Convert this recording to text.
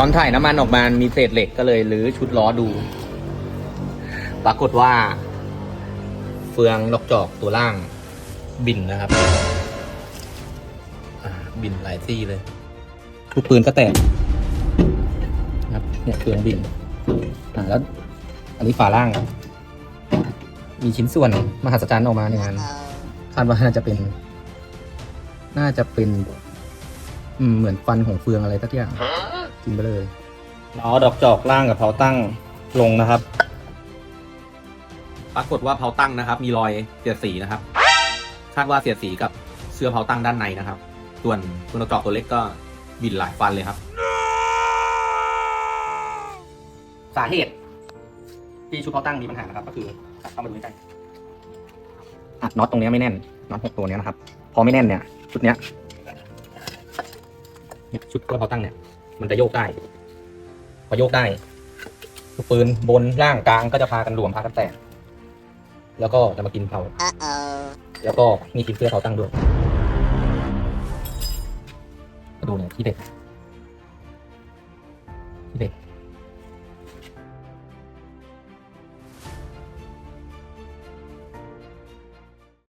ตอนถ่ายน้ำมันออกมา มีเศษเหล็กก็เลยรื้อชุดล้อดู ปรากฏว่า เฟืองดอกจอกตัวล่าง บินนะครับ บินหลายซี่เลยลูกปืนก็แตกครับ เนี่ยเฟืองบินอ่าแล้ว อันนี้ฝาล่าง มีชิ้นส่วนมหัศจรรย์ออกมาในงานคาดว่าน่าจะเป็น น่าจะเป็น อืม เหมือนฟันของเฟืองอะไรสักอย่าง กินไปเลยเอาดอกจอกล่างกับเผาตั้งลงนะครับ ปรากฏว่าเผาตั้งนะครับ มีรอยเสียดสีนะครับ คาดว่าเสียดสีกับเสื้อเผาตั้งด้านในนะครับ ส่วนส่วนดอกจอกตัวเล็กก็บินหลายฟันเลยครับ สาเหตุ ที่ชุดเผาตั้งมีปัญหานะครับ ก็คือเข้ามาดูใกล้ๆอัดน็อตตรงเนี้ยไม่แน่นน็อตหกตัวเนี้ยนะครับ พอไม่แน่นเนี่ยชุดเนี้ยเนี่ยชุดกระเพราตั้งเนี่ย มันจะโยกได้ พอโยกได้ปืนบนล่างกลางก็จะพากันรวมพากันแตกแล้วก็จะมากินเขาแล้วก็มีกินเพื่อเขาตั้งด้วยมาดูเนี่ยที่เด็กที่เด็ก